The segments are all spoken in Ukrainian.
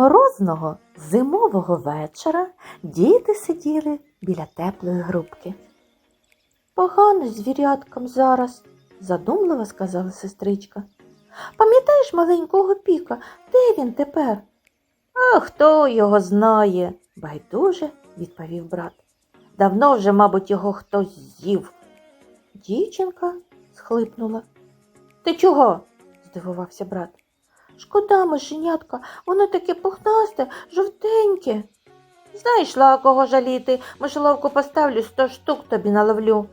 Морозного зимового вечора діти сиділи біля теплої грубки. Погано звіряткам зараз, задумливо сказала сестричка. Пам'ятаєш маленького піка, де він тепер? А хто його знає, байдуже відповів брат. Давно вже, мабуть, його хтось з'їв. Дівчинка схлипнула. Ти чого? здивувався брат. Шкода, мишенятка, воно таке пухнасте, жовтеньке. Знайшла кого жаліти, мишоловку поставлю, сто штук тобі наловлю.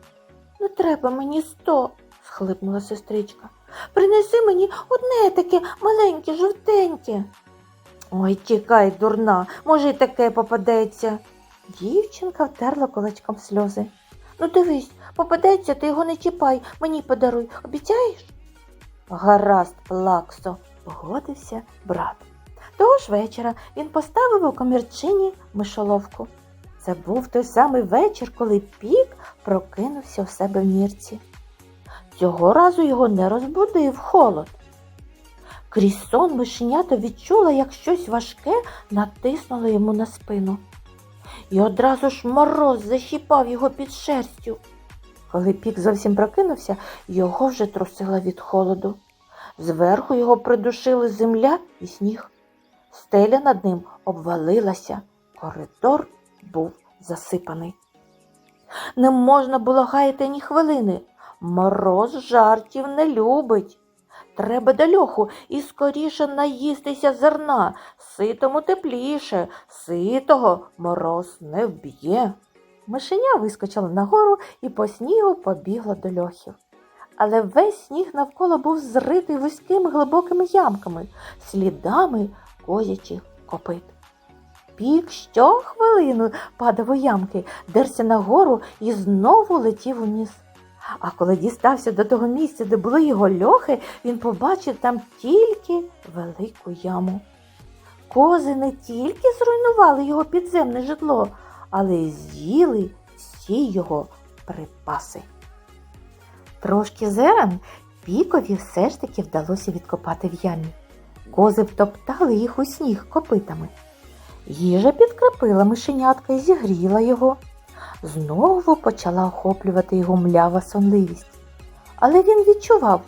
Не треба мені сто, схлипнула сестричка. Принеси мені одне таке маленьке, жовтеньке. Ой, тікай, дурна, може, й таке попадеться. Дівчинка втерла кулачком сльози. Ну, дивись, попадеться, ти його не чіпай, мені подаруй, обіцяєш? Гаразд, плаксо, погодився брат. Того ж вечора він поставив у комірчині мишоловку. Це був той самий вечір, коли пік прокинувся у себе в мірці. Цього разу його не розбудив холод. Крізь сон мишенята відчула, як щось важке натиснуло йому на спину. І одразу ж мороз защіпав його під шерстю. Коли пік зовсім прокинувся, його вже трусило від холоду. Зверху його придушили земля і сніг. Стеля над ним обвалилася, коридор був засипаний. Не можна було гаяти ні хвилини. Мороз жартів не любить. Треба до льоху і скоріше наїстися зерна, ситому тепліше, ситого мороз не вб'є. Мишеня вискочила нагору і по снігу побігла до льохів. Але весь сніг навколо був зритий вузькими глибокими ямками, слідами козячих копит. Пік щохвилину падав у ямки, дерся нагору і знову летів униз. А коли дістався до того місця, де були його льохи, він побачив там тільки велику яму. Кози не тільки зруйнували його підземне житло, але й з'їли всі його припаси. Трошки зерен пікові все ж таки вдалося відкопати в ямі. Кози втоптали їх у сніг копитами. Їжа підкрепила мишенятка і зігріла його. Знову почала охоплювати його млява сонливість. Але він відчував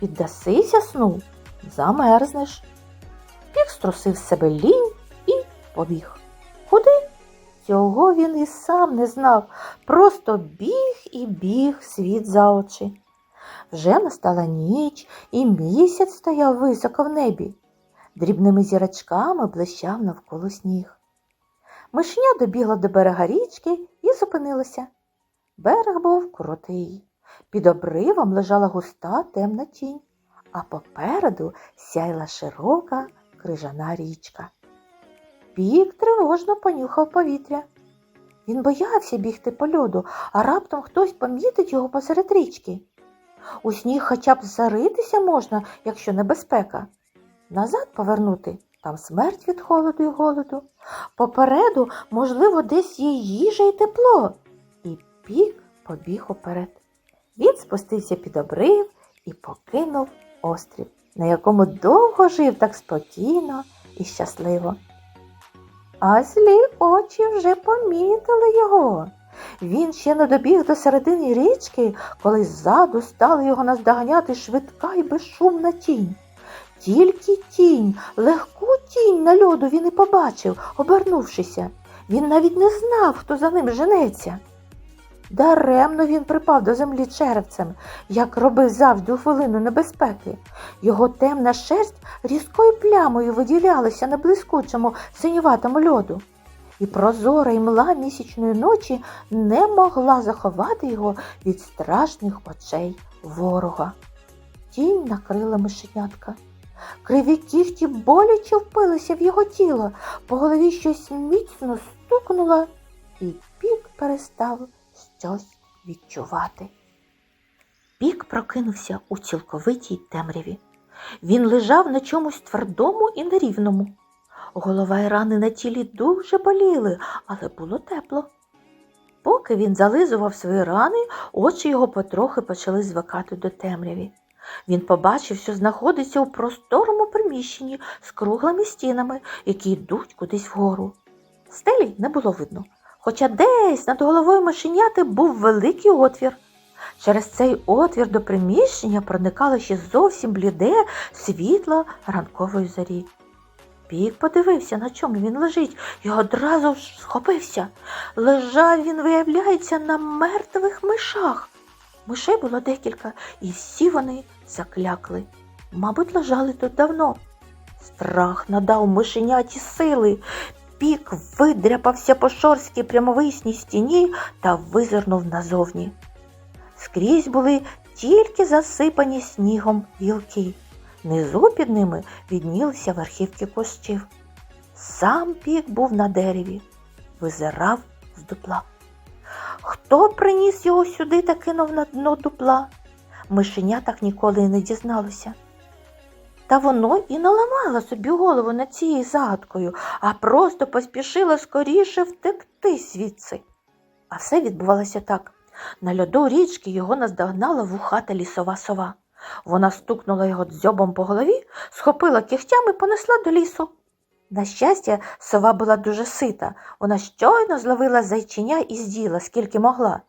піддасися сну, замерзнеш. Пік струсив себе лінь і побіг. Куди? Цього він і сам не знав, просто біг і біг світ за очі. Вже настала ніч, і місяць стояв високо в небі. Дрібними зірочками блищав навколо сніг. Мишня добігла до берега річки і зупинилася. Берег був крутий. Під обривом лежала густа темна тінь, а попереду сяйла широка крижана річка. Пік тривожно понюхав повітря. Він боявся бігти по льоду, а раптом хтось помітить його посеред річки. У сніг хоча б заритися можна, якщо небезпека. Назад повернути там смерть від холоду і голоду. Попереду, можливо, десь є їжа і тепло. І пік побіг уперед. Він спустився під обрив і покинув острів, на якому довго жив так спокійно і щасливо. А злі очі вже помітили його. Він ще не добіг до середини річки, коли ззаду стала його наздоганяти швидка і безшумна тінь. Тільки тінь, легку тінь на льоду він і побачив, обернувшися. Він навіть не знав, хто за ним женеться. Даремно він припав до землі черевцем, як робив завжди у хвилину небезпеки. Його темна шерсть різкою плямою виділялася на блискучому синюватому льоду. І прозора імла місячної ночі не могла заховати його від страшних очей ворога. Тінь накрила мишенятка. Криві кіхті боляче впилися в його тіло, по голові щось міцно стукнуло, і пік перестав щось відчувати. Пік прокинувся у цілковитій темряві. Він лежав на чомусь твердому і нерівному. Голова і рани на тілі дуже боліли, але було тепло. Поки він зализував свої рани, очі його потрохи почали звикати до темряві. Він побачив, що знаходиться у просторому приміщенні з круглими стінами, які йдуть кудись вгору. Стелі не було видно, хоча десь над головою мишеняти був великий отвір. Через цей отвір до приміщення проникало ще зовсім бліде світло ранкової зорі. Пік подивився, на чому він лежить, і одразу ж схопився. Лежав він, виявляється, на мертвих мишах. Мишей було декілька, і всі вони заклякли. Мабуть, лежали тут давно. Страх надав мишеняті сили. Пік видряпався по шорсткій прямовисній стіні та визирнув назовні. Скрізь були тільки засипані снігом гілки. Внизу під ними віднілися верхівки кущів. Сам пік був на дереві, визирав з дупла. Хто приніс його сюди та кинув на дно дупла? Мишеня так ніколи і не дізналося. Та воно і не ламало собі голову над цією загадкою, а просто поспішило скоріше втекти звідси. А все відбувалося так. На льоду річки його наздогнала вухата лісова сова. Вона стукнула його дзьобом по голові, схопила кігтями і понесла до лісу. На щастя, сова була дуже сита. Вона щойно зловила зайчиня і з'їла, скільки могла.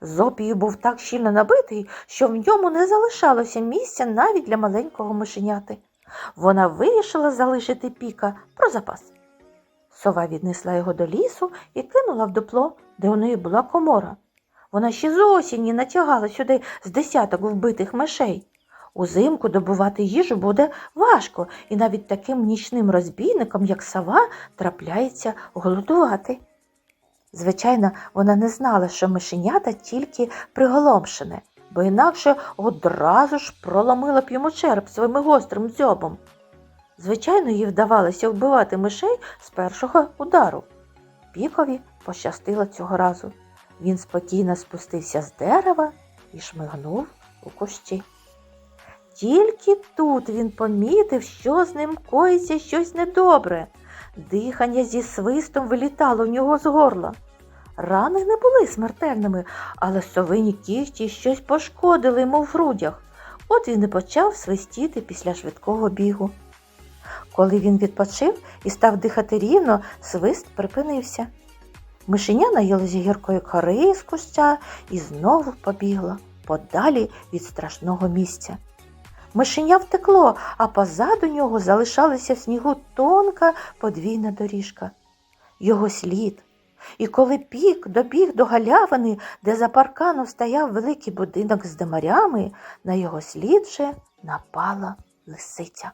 Зоб був так щільно набитий, що в ньому не залишалося місця навіть для маленького мишеняти. Вона вирішила залишити піка про запас. Сова віднесла його до лісу і кинула в дупло, де у неї була комора. Вона ще з осені натягала сюди з десяток вбитих мишей. Узимку добувати їжу буде важко, і навіть таким нічним розбійникам, як сова, трапляється голодувати. Звичайно, вона не знала, що мишенята тільки приголомшене, бо інакше одразу ж проломила б йому череп своїм гострим дзьобом. Звичайно, їй вдавалося вбивати мишей з першого удару. Пікові пощастило цього разу. Він спокійно спустився з дерева і шмигнув у кущі. Тільки тут він помітив, що з ним коїться щось недобре. Дихання зі свистом вилітало в нього з горла. Рани не були смертельними, але совині кігті щось пошкодили йому в грудях. От він і почав свистіти після швидкого бігу. Коли він відпочив і став дихати рівно, свист припинився. Мишеня наїлася гіркої кори з куща і знову побігла подалі від страшного місця. Мишеня втекло, а позаду нього залишалася в снігу тонка подвійна доріжка. Його слід. І коли пік добіг до галявини, де за парканом стояв великий будинок з димарями, на його слід же напала лисиця.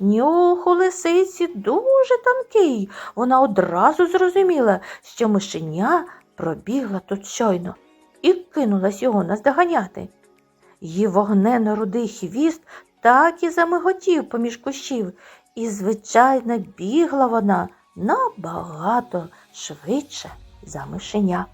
Нюх у лисиці дуже тонкий. Вона одразу зрозуміла, що мишеня пробігла тут щойно і кинулась його наздоганяти. Її вогнено-рудий хвіст так і замиготів поміж кущів, і, звичайно, бігла вона набагато швидше за мишеня.